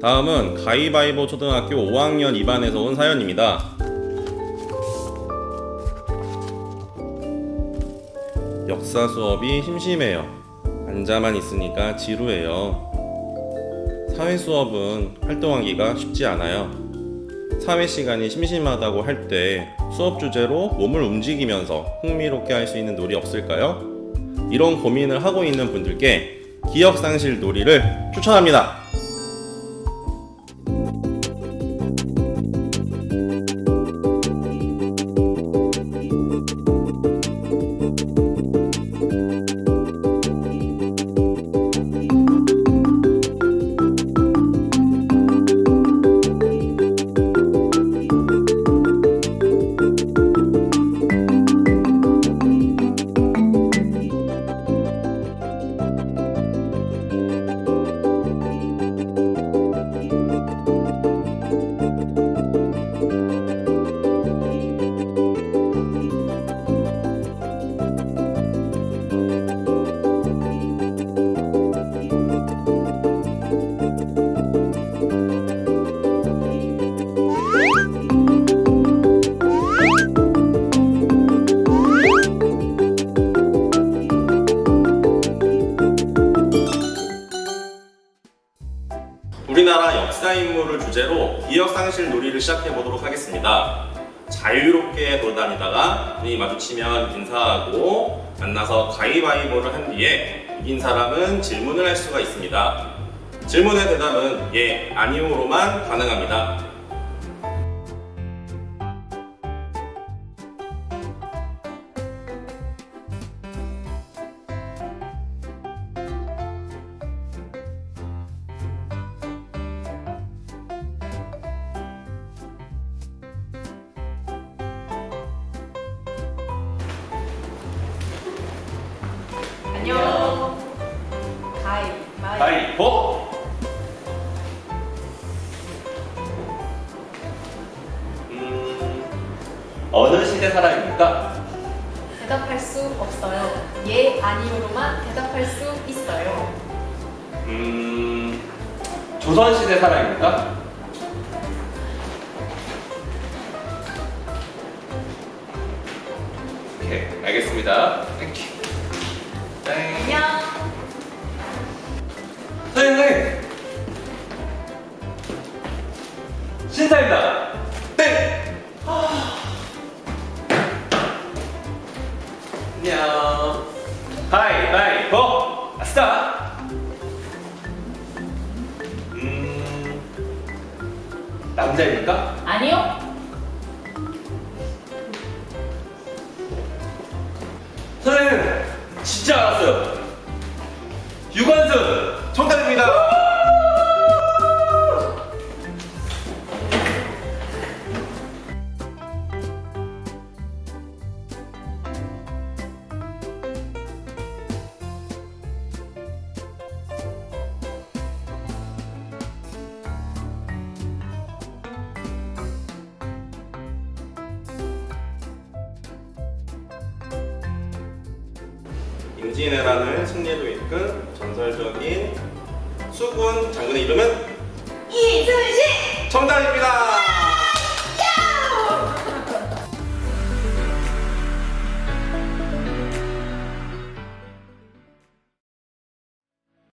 다음은 가위바위보 초등학교 5학년 2반에서 온 사연입니다. 역사 수업이 심심해요. 앉아만 있으니까 지루해요. 사회 수업은 활동하기가 쉽지 않아요. 사회 시간이 심심하다고 할 때 수업 주제로 몸을 움직이면서 흥미롭게 할 수 있는 놀이 없을까요? 이런 고민을 하고 있는 분들께 기억상실 놀이를 추천합니다. 우리나라 역사 인물을 주제로 기억상실 놀이를 시작해 보도록 하겠습니다. 자유롭게 돌아다니다가 눈이 마주치면 인사하고 만나서 가위바위보를 한 뒤에 이긴 사람은 질문을 할 수가 있습니다. 질문의 대답은 예, 아니오로만 가능합니다. 안녕. 마이. 가위보 음, 어느 시대 사람입니까? 대답할 수 없어요. 예, 아니오로만 대답할 수 있어요. 음, 조선 시대 사람입니까? 오케이, 알겠습니다. 신사입니다! 땡! 안녕. 하이, 하이, 고! 아싸! 음, 남자입니까? 아니요. 선생님, 진짜 알았어요. 유관순! 정답입니다! 임진왜란을 승리도 이끈 전설적인 수군 장군의 이름은 이순신! 정답입니다!